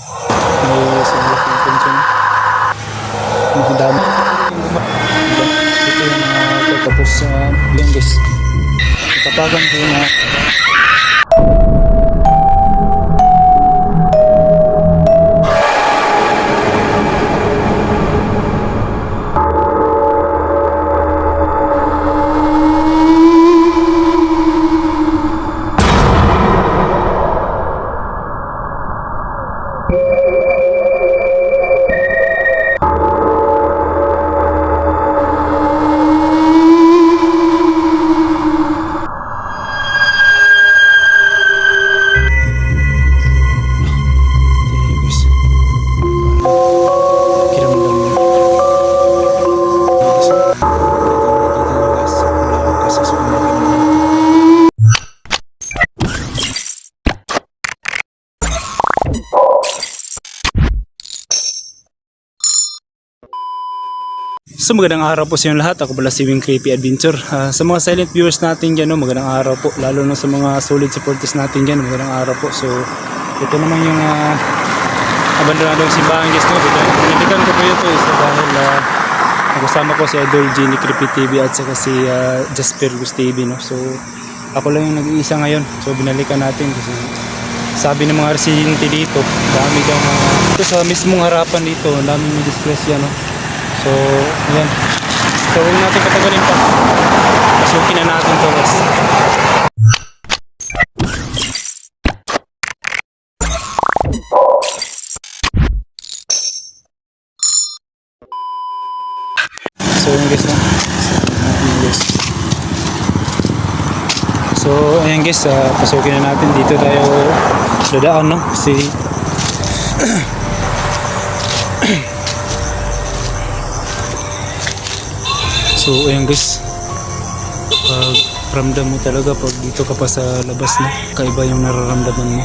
May sumulak yung pension. Ang dami. Ito yung mga tapos sa yan guys. Tapagan ko na So magandang araw po sa inyong lahat. Ako pala si Wing Creepy Adventure. Ah, sa mga silent viewers natin dyan, magandang araw po. Lalo na sa mga solid supporters natin dyan, magandang araw po. So ito naman yung uh, abandonadong simbahan guys. No? Binilikan ko po ito isa dahil uh, kasama ko si Idol Genie Creepy TV at saka si ah, Jasper Gus TV. No? So ako lang yung nag-iisa ngayon. So binalikan natin kasi sabi ng mga residente dito, dami daw mga ito sa mismong harapan dito, dami may disgrasya no. So, ayan. So, huwag natin patagalin pa. Pasukin na natin to guys. So, yun guys guys. So, ayan guys, ah, pasukin na natin. Dito tayo dadaan no. Kasi So ayan guys. Pag ramdam mo talaga pag dito ka pa sa labas na Kaiba yung nararamdaman mo.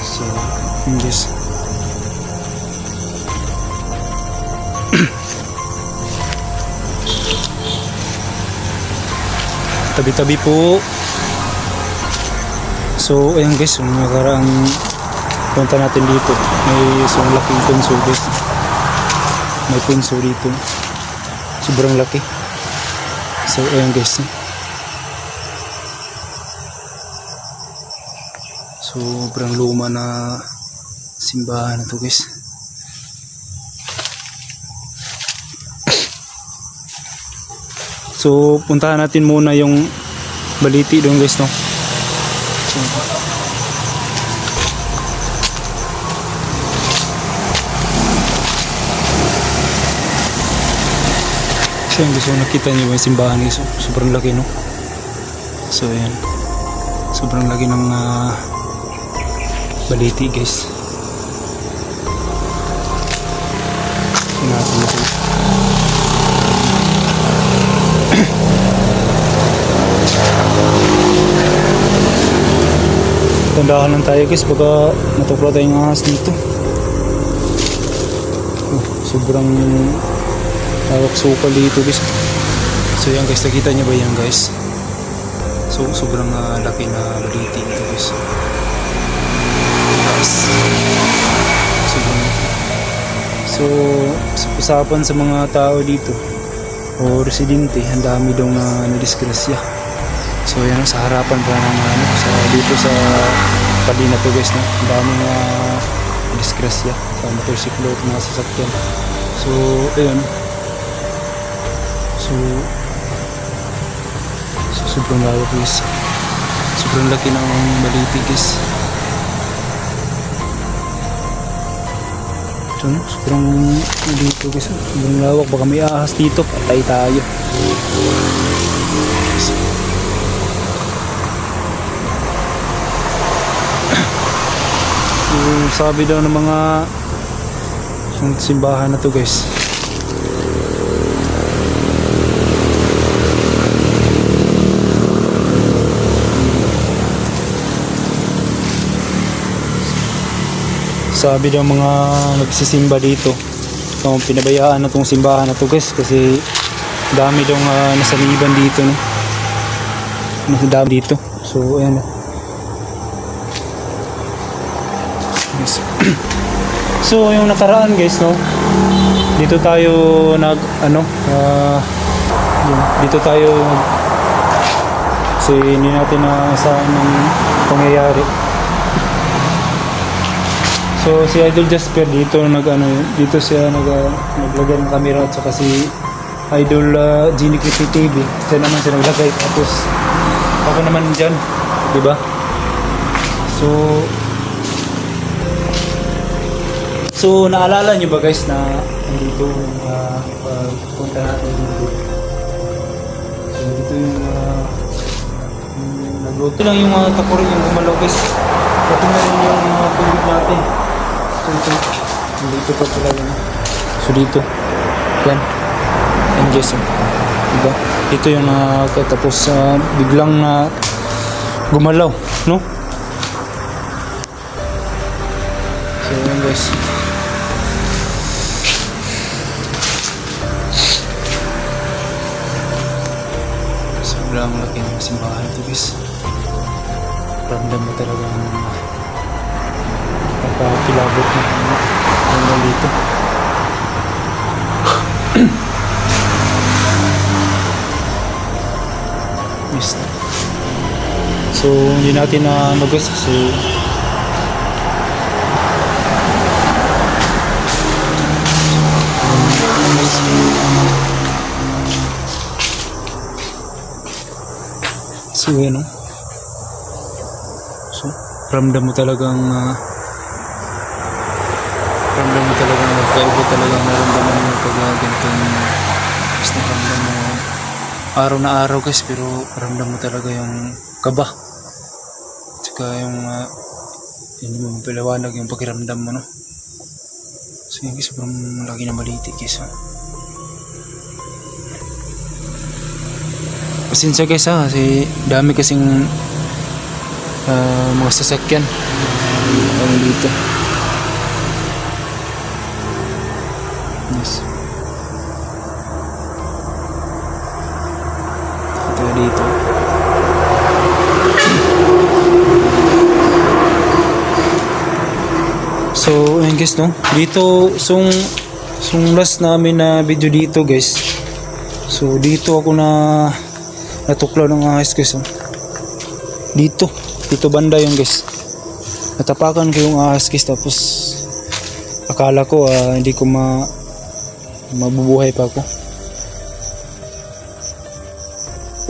So yun guys. Tabi-tabi po. So ayan guys. Yung nakaraang punta natin dito May isang laking punso guys May punso dito sobrang laki. So ayan guys. Sobrang luma na simbahan na to guys. So puntahan natin muna yung baliti doon guys no so, So yun guys, so nakita niyo yung simbahan guys, oh. sobrang laki no. So ayan, sobrang laki ng ah, baliti guys. Natin ito. Tandahan lang tayo guys, baka matukla tayong ahas dito. Oh, sobrang Hawak sukal dito guys. So yan guys, nakita niyo ba yan guys? So sobrang ah, laki na baliti ito guys. Guys. So sa usapan sa mga tao dito o residente, ang dami daw na nadisgrasya. So yan sa harapan pa ng ano, sa dito sa pali na to guys no. Ang dami na disgrasya sa motorsiklo at mga sasakyan. So ayun, So, so sobrang lawak guys. Sobrang laki ng baliti guys. No, sobrang dito guys. Sobrang lawak. Baka may ahas dito. Patay tayo. So, sabi daw ng mga yung simbahan na to guys. Sabi daw mga nagsisimba dito kung pinabayaan na tong simbahan na to guys kasi dami daw uh, nasaniban dito no dami dito so ayan Yes. so, yung nakaraan guys, no? Dito tayo nag, ano, yun, dito tayo kasi hindi natin na saan ng pangyayari. So si Idol Jasper dito nag ano dito siya nag uh, naglagay ng camera at saka si Idol uh, Genie Creepy TV. Siya naman siya naglagay tapos ako naman diyan, di ba? So So naalala niyo ba guys na andito yung uh, pagpunta natin dito. So dito yung uh, yung lang yung mga tapuri yung gumalaw guys. Ito na yung mga tubig natin. So ito, dito pa pala yun. So dito, yan. Oh. diba? Ito yung nakatapos uh, biglang na gumalaw, no? So yan guys. Sobrang laki ng simbahan ito guys. Ramdam mo talaga ang pagkakilabot na hanggang dito. yes. So, hindi natin na guys kasi So, yun, no? So, ramdam mo talagang uh, ramdam mo talagang magkaiba talagang naramdaman mo pag uh, ganitong basta ramdam mo araw na araw guys pero ramdam mo talaga yung kaba tsaka yung uh, hindi mo mapiliwanag yung pakiramdam mo no so yun guys sobrang laki na maliti guys oh. Pasensya guys ha, kasi dami kasing ah, mga sasakyan. Ang dito. Yes. Ito dito. So, ayun guys no. Dito, sung, sung last namin na video dito guys. So, dito ako na natuklaw ng ahas guys. oh. Dito. Dito banda yung guys. Natapakan ko yung ahas guys. Tapos akala ko ah, hindi ko ma mabubuhay pa ako.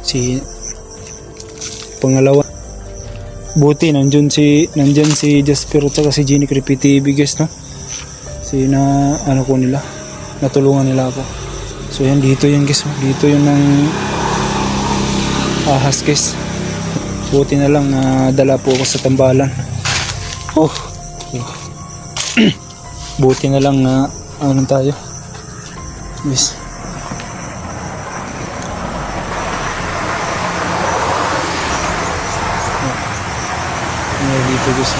Si pangalawa buti nandyan si nandyan si Jasper at si Jenny Creepy TV guys no? Si ano ko nila natulungan nila ako. So yan dito yan guys dito yung nang ahas guys. Buti na lang na dala po ako sa tambalan. Oh. Buti na lang na ano tayo? Yes Tapos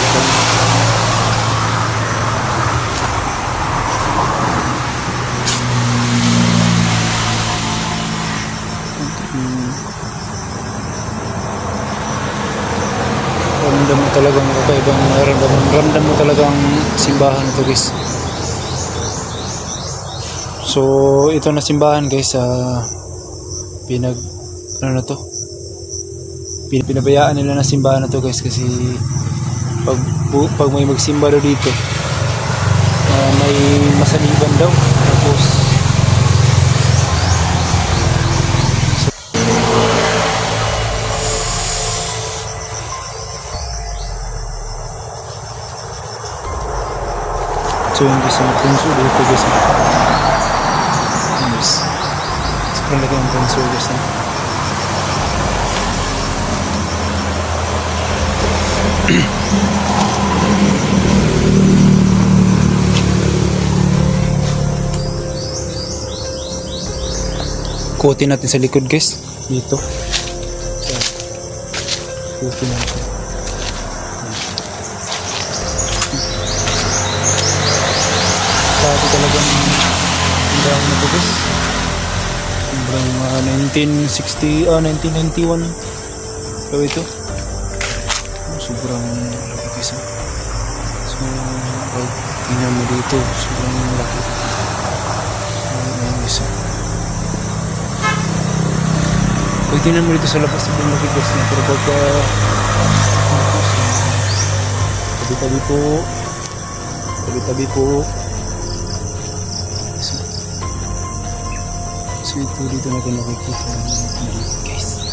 dito. ramdam mo talagang kakaibang nararamdaman ramdam mo talagang simbahan ito guys. So ito na simbahan guys sa pinag ano na to pinabayaan nila na simbahan na to guys kasi pag, pag may magsimba dito ah, may masaliban daw tapos So yung guys, ang punso dito guys. Yes. Sobrang laki ang punso guys. ah. Kutin natin sa likod guys. Dito. Kutin natin. Dati talagang ang dami na to guys. Sobrang ah, 1960, ah 1991. So ito. Tingnan mo dito, sobrang laki. Ayun, ayun, isa. Pag tingnan mo dito sa labas, sobrang laki guys. Pero pagka... Tabi-tabi po. Tabi-tabi po. So, so ito dito natin nakikita guys.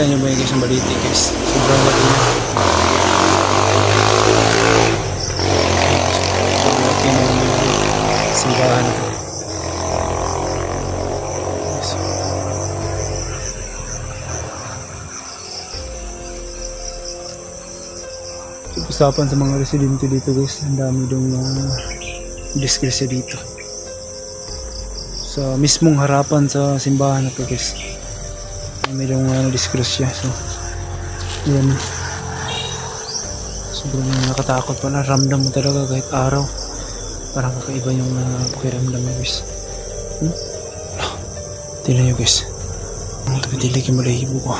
Kita niyo ba yung guys baliti guys? Sobrang laki niya. Sobrang laki simbahan na to. Yes. So, usapan sa mga residente dito guys, ang dami dong uh, disgrasya dito. Sa mismong harapan sa simbahan na to guys mayroong uh, disgrasya so yan. Sobrang nakatakot pala ramdam mo talaga kahit araw. Parang kakaiba yung uh, pakiramdam mo guys. Hmm? Tingnan nyo guys. Ang tapidilig yung malahibo ko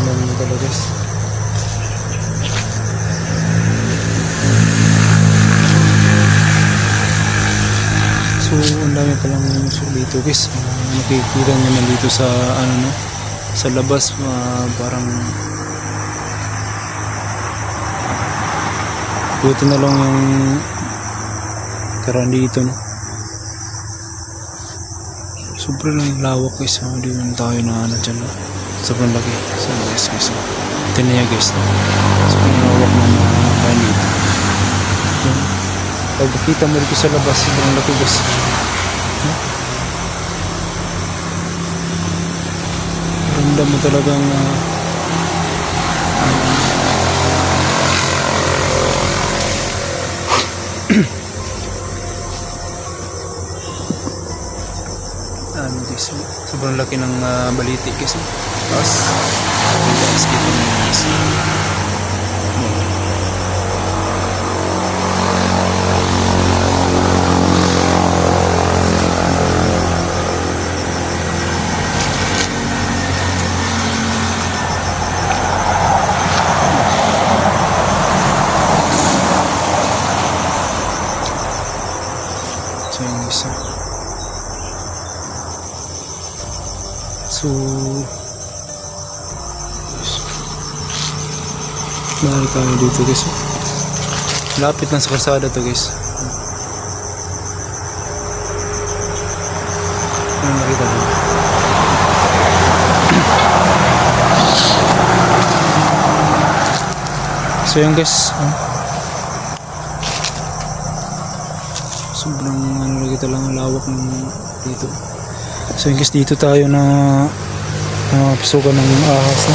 ang dami mo talaga guys So, ang dami palang muso dito guys. Nakikita nyo na dito sa ano no, sa labas uh, parang buti na lang yung karaan dito no. Sobrang lang lawak guys. Uh, di man tayo na ano dyan. No? Sobrang laki. So guys guys. Uh, tingnan niya guys. No? Sobrang lawak ng uh, karaan dito. Yan. Pag mo dito sa labas, sobrang laki guys. No? Ramdam mo talagang uh, ano guys, sobrang laki ng uh, baliti no? Tapos, guys, kita mo yun, So, yung isa. So, Mahal kami dito guys. Lapit lang sa kalsada to guys. Ano nakita mo? So yun guys. ah. Sobrang ano kita lang ang lawak ng dito. So yun guys dito tayo na uh, pasukan ng ahas no?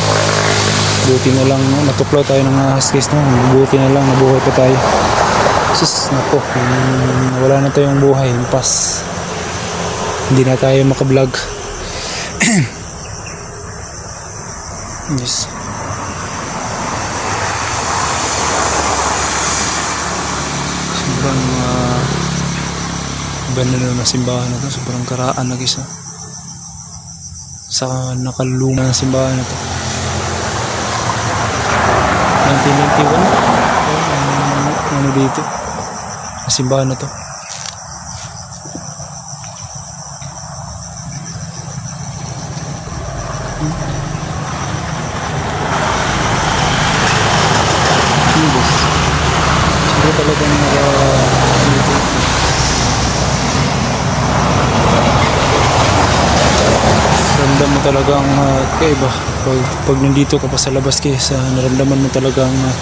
Buti na lang natuklaw tayo ng ahas guys no? Buti na lang nabuhay pa tayo. Sus, nako, um, wala na tayong buhay, pas. Hindi na tayo makablog. yes. Sobrang uh, ganda na ng simbahan na to. Sobrang karaan na ah. Sa nakaluma ng simbahan na to. 1991. Ano dito? Simbahan na to. English. Siguro talagang naka... dito. Ramdam mo talagang uh, kaiba. Pag, pag nandito ka pa sa labas kaysa naramdaman mo talagang uh,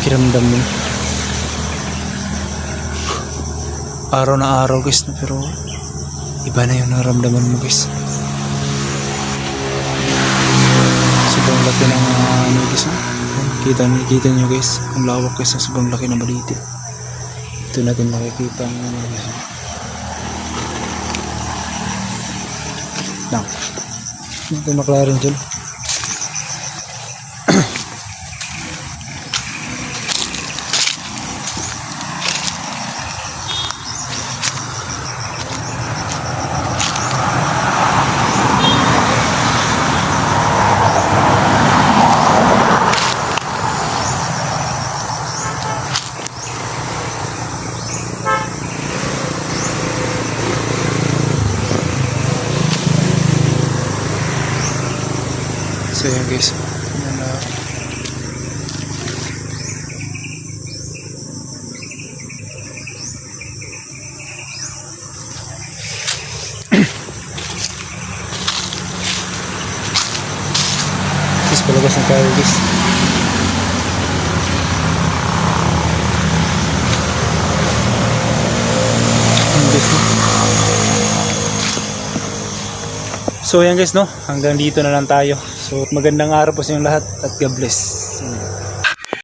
kiramdam mo. Araw na araw guys, no? pero iba na yung naramdaman mo guys. Sobrang laki ng uh, ano guys. no? Kita, kita nyo guys, ang lawak guys, sobrang laki ng baliti. Ito natin makikita ang ano guys. Lang. Ito maklarin dyan. So yan guys. Yan na. Guys, tayo guys. So yan guys no, hanggang dito na lang tayo. So magandang araw po sa inyong lahat at God bless.